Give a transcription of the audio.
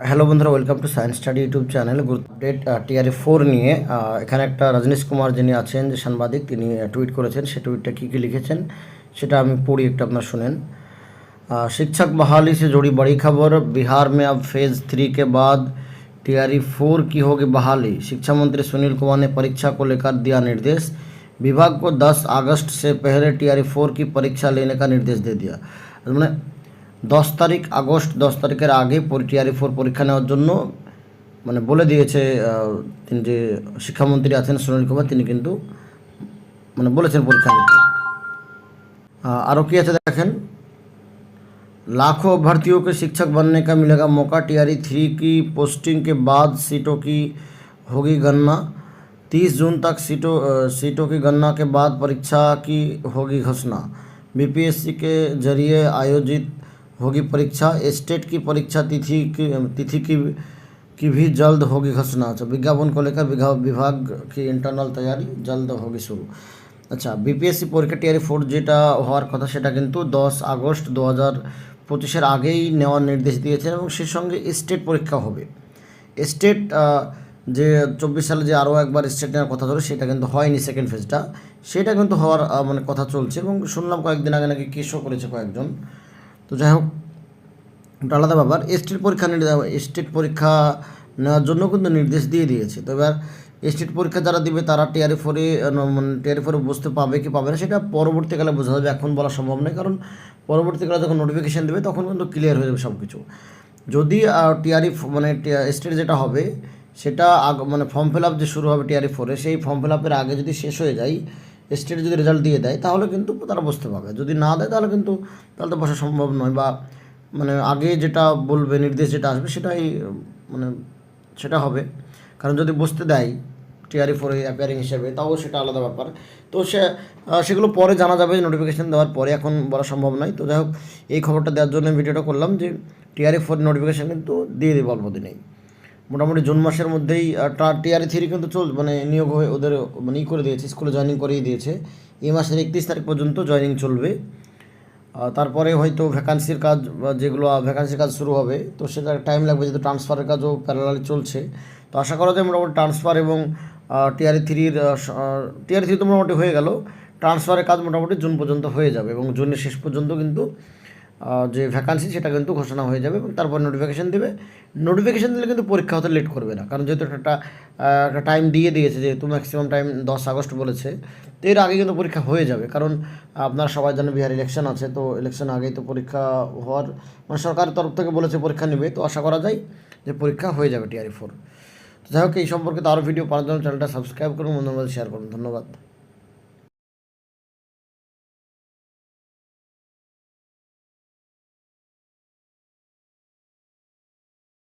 Hello বন্ধুরা welcome to science study YouTube channel group update TRE four নিয়ে আহ, এখানে একটা রজনীশ কুমার যিনি আছেন যে সাংবাদিক তিনি টুইট করেছেন সে টুইটটা কী কী লিখেছেন সেটা আমি পড়ি একটু আপনার শুনেন अ, शिक्षक बहाली से जुड़ी बड़ी खबर बिहार में अब फेज थ्री के बाद टीआरई फोर की होगी बहाली शिक्षा मंत्री सुनील कुमार ने परीक्षा को लेकर दिया निर्देश विभाग को 10 अगस्त से पहले टीआरई फोर की परीक्षा लेने का निर्देश दे दिया মানে দশ তারিখ আগস্ট দশ তারিখের আগে টিআরই ফোর পরীক্ষা নেওয়ার জন্য মানে বলে দিয়েছে আহ, তিনি যে শিক্ষামন্ত্রী আছেন সুনীল কুমার তিনি কিন্তু মানে বলেছেন পরীক্ষা নিতে আহ, আরও কি আছে দেখেন लाखों अभ्यर्थियों को शिक्षक बनने का मिलेगा मौका टीआरई थ्री की पोस्टिंग के बाद सीटों की होगी गणना तीस जून तक सीटों अ, सीटों की गणना के बाद परीक्षा की होगी घोषणा बीपीएससी के जरिए आयोजित होगी परीक्षा स्टेट की परीक्षा तिथि की तिथि की की भी जल्द होगी घोषणा अच्छा विज्ञापन को लेकर विभा- विभाग की इंटरनल तैयारी जल्द होगी शुरू আচ্ছা বিপিএসসি পরীক্ষা টিআরই ফোর যেটা হওয়ার কথা সেটা কিন্তু দশ আগস্ট দু হাজার পঁচিশের আগেই নেওয়ার নির্দেশ দিয়েছেন এবং সে সঙ্গে স্টেট পরীক্ষা হবে স্টেট আহ, যে চব্বিশ সালে যে আরও একবার স্টেট নেওয়ার কথা ছিল সেটা কিন্তু হয়নি সেকেন্ড ফেজটা সেটা কিন্তু হওয়ার আহ, মানে কথা চলছে এবং শুনলাম কয়েকদিন আগে নাকি কেসও করেছে কয়েকজন তো যাই হোক ওটা আলাদা ব্যাপার। স্টেট পরীক্ষা স্টেট পরীক্ষা নেওয়ার জন্য কিন্তু নির্দেশ দিয়ে দিয়েছে। তো এবার স্টেট পরীক্ষা যারা দিবে, তারা টিআরএ ফোরে টিআরএ ফোরে বুঝতে পাবে কি পাবে না, সেটা পরবর্তীকালে বোঝা যাবে। এখন বলা সম্ভব নয়, কারণ পরবর্তীকালে যখন নোটিফিকেশান দেবে, তখন কিন্তু ক্লিয়ার হয়ে যাবে সব কিছু যদি টিআরই মানে স্টেট যেটা হবে, সেটা মানে ফর্ম ফিল আপ যে শুরু হবে টিআরই ফোরে সেই ফর্ম ফিল আপের আগে যদি শেষ হয়ে যায় স্টেট যদি রেজাল্ট দিয়ে দেয়, তাহলে কিন্তু তারা বুঝতে পারবে। যদি না দেয়, তাহলে কিন্তু তাহলে তো বসা সম্ভব নয় বা মানে আগে যেটা বলবে, নির্দেশ যেটা আসবে, সেটাই মানে সেটা হবে। কারণ যদি বসতে দেয় টিআরই ফোরে অ্যাপিয়ারিং হিসেবে, তাও সেটা আলাদা ব্যাপার। তো সে সেগুলো পরে জানা যাবে নোটিফিকেশান দেওয়ার পরে। এখন বলা সম্ভব নয়। তো যাই হোক এই খবরটা দেওয়ার জন্য ভিডিওটা করলাম যে টিআরই ফোর নোটিফিকেশান কিন্তু দিয়ে দেবে অল্প দিনেই। মোটামুটি জুন মাসের মধ্যেই টিআরই থ্রি কিন্তু চল মানে নিয়োগ হয়ে ওদের মানে ই করে দিয়েছে স্কুলে জয়েনিং করিয়ে দিয়েছে। এই মাসের একত্রিশ তারিখ পর্যন্ত জয়েনিং চলবে। তারপরে হয়তো ভ্যাকান্সির কাজ যেগুলো ভ্যাকান্সির কাজ শুরু হবে, তো সেটা টাইম লাগবে যেহেতু ট্রান্সফারের কাজও প্যারালালি চলছে। তো আশা করা যায় মোটামুটি ট্রান্সফার এবং টিআরই থ্রির টিআরই থ্রি তো মোটামুটি হয়ে গেল। ট্রান্সফারের কাজ মোটামুটি জুন পর্যন্ত হয়ে যাবে এবং জুনের শেষ পর্যন্ত কিন্তু যে ভ্যাকান্সি সেটা কিন্তু ঘোষণা হয়ে যাবে এবং তারপর নোটিফিকেশান দেবে। নোটিফিকেশান দিলে কিন্তু পরীক্ষা হতে লেট করবে না। কারণ যেহেতু একটা একটা টাইম দিয়ে দিয়েছে, যেহেতু ম্যাক্সিমাম টাইম দশ আগস্ট বলেছে, তো এর আগে কিন্তু পরীক্ষা হয়ে যাবে। কারণ আপনারা সবাই জানেন বিহার ইলেকশন আছে, তো ইলেকশন আগেই তো পরীক্ষা হওয়ার মানে সরকারের তরফ থেকে বলেছে পরীক্ষা নেবে। তো আশা করা যায় যে পরীক্ষা হয়ে যাবে টিআরই ফোর তো যাই হোক, এই সম্পর্কে তো আরও ভিডিও পাওয়ার জন্য চ্যানেলটা সাবস্ক্রাইব করুন, বন্ধুদের মধ্যে শেয়ার করুন। ধন্যবাদ।